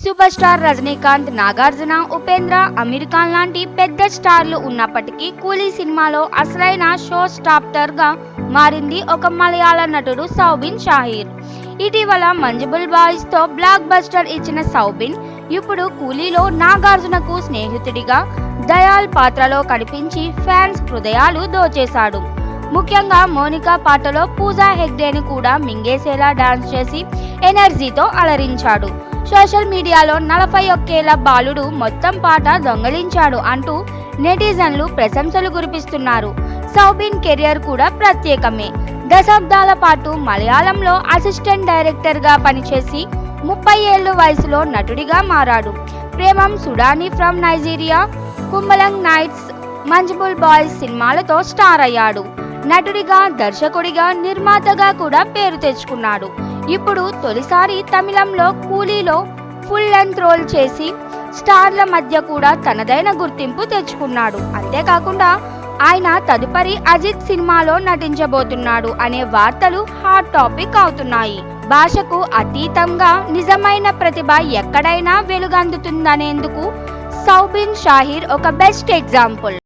Super star Rajinikanth Nagarjuna Upendra Aamir Khan లాంటి పెద్ద స్టార్లు ఉన్నప్పటికీ కూలీ సినిమాలో అసలైన షో స్టాప్టర్గా మారింది ఒక మలయాళ నటుడు సౌబిన్ షాహీర్. ఇటీవల మంజుబుల్ బాయ్స్తో బ్లాక్ బస్టర్ ఇచ్చిన సౌబిన్ ఇప్పుడు కూలీలో నాగార్జునకు స్నేహితుడిగా దయాల్ పాత్రలో కనిపించి ఫ్యాన్స్ హృదయాలు దోచేశాడు. ముఖ్యంగా మోనికా పాటలో పూజా హెగ్డేని కూడా మింగేసేలా డాన్స్ చేసి ఎనర్జీతో అలరించాడు. సోషల్ మీడియాలో నలభై ఒక్కేళ్ళ బాలుడు మొత్తం పాట దొంగలించాడు అంటూ నెటిజన్లు ప్రశంసలు కురిపిస్తున్నారు. సౌబిన్ కెరియర్ కూడా ప్రత్యేకమే. దశాబ్దాల పాటు మలయాళంలో అసిస్టెంట్ డైరెక్టర్గా పనిచేసి ముప్పై ఏళ్ళు వయసులో నటుడిగా మారాడు. Premam Sudani from Nigeria Kumbalangi nights Manjummel boys సినిమాలతో స్టార్ అయ్యాడు. నటుడిగా దర్శకుడిగా నిర్మాతగా కూడా పేరు తెచ్చుకున్నాడు. ఇప్పుడు తొలిసారి తమిళంలో కూలీలో ఫుల్ లెంత్ రోల్ చేసి స్టార్ల మధ్య కూడా తనదైన గుర్తింపు తెచ్చుకున్నాడు. అంతేకాకుండా ఆయన తదుపరి అజిత్ సినిమాలో నటించబోతున్నాడు అనే వార్తలు హాట్ టాపిక్ అవుతున్నాయి. భాషకు అతీతంగా నిజమైన ప్రతిభ ఎక్కడైనా వెలుగందుతుందనేందుకు సౌబిన్ షాహిర్ ఒక బెస్ట్ ఎగ్జాంపుల్